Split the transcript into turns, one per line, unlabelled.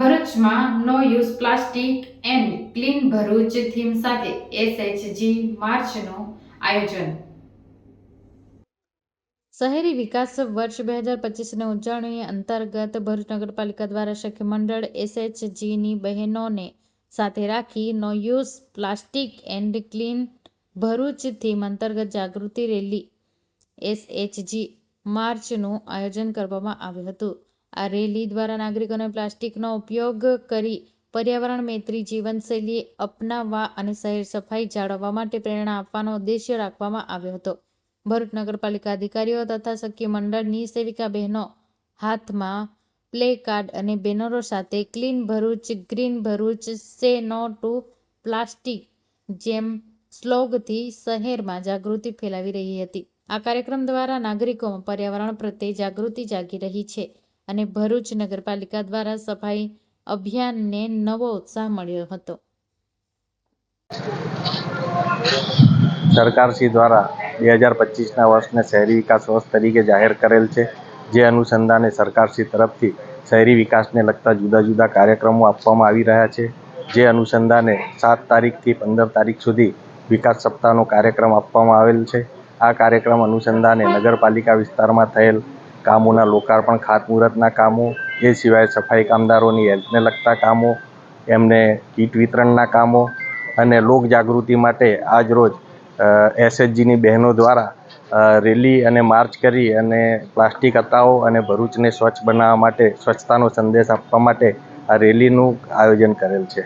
ભરૂચમાં no use plastic and clean Bharuch theme સાથે SHG માર્ચનું આયોજન. શહેરી વિકાસ વર્ષ બે હજાર પચીસની ઉજવણી અંતર્ગત ભરૂચ નગરપાલિકા દ્વારા સખી મંડળ એસએચજીની બહેનોને સાથે રાખી no use plastic and clean Bharuch theme અંતર્ગત જાગૃતિ રેલી એસએચજી માર્ચનું આયોજન કરવામાં આવ્યું હતું. આ રેલી દ્વારા નાગરિકોને પ્લાસ્ટિકનો ઉપયોગ કરી પર્યાવરણ મૈત્રી જીવનશૈલી અપનાવવા અને શહેર સફાઈ જાળવવા માટે પ્રેરણા આપવાનો ઉદ્દેશ્ય રાખવામાં આવ્યો હતો. ભરૂચ નગરપાલિકા અધિકારીઓ તથા સખી મંડળની સેવિકા બહેનો હાથમાં પ્લે કાર્ડ અને બેનરો સાથે ક્લીન ભરૂચ, ગ્રીન ભરૂચ, સે નો ટુ પ્લાસ્ટિક જેમ સ્લોગથી શહેરમાં જાગૃતિ ફેલાવી રહી હતી. આ કાર્યક્રમ દ્વારા નાગરિકોમાં પર્યાવરણ પ્રત્યે જાગૃતિ જાગી રહી છે. અને ભરૂચ નગરપાલિકા દ્વારા સફાઈ અભિયાનને નવો ઉત્સાહ મળ્યો હતો.
સરકારશ્રી દ્વારા બે હજાર પચીસના વર્ષને શહેરી વિકાસ વર્ષ તરીકે જાહેર કરેલ છે. જે અનુસંધાને સરકારશ્રી તરફથી શહેરી વિકાસને લગતા જુદા જુદા કાર્યક્રમો આપવામાં આવી રહ્યા છે. જે અનુસંધાને સાત તારીખથી પંદર તારીખ સુધી વિકાસ સપ્તાહનો કાર્યક્રમ આપવામાં આવેલ છે. આ કાર્યક્રમ અનુસંધાને નગરપાલિકા વિસ્તારમાં થયેલ કામોના લોકાર્પણ, ખાતમુહૂર્તના કામો, એ સિવાય સફાઈ કામદારોની હેલ્થને લગતા કામો, એમને કીટ વિતરણના કામો અને લોક જાગૃતિ માટે આજ રોજ એસએચજીની બહેનો દ્વારા રેલી અને માર્ચ કરી અને પ્લાસ્ટિક હટાવો અને ભરૂચને સ્વચ્છ બનાવવા માટે, સ્વચ્છતાનો સંદેશ આપવા માટે આ રેલીનું આયોજન કરેલ છે.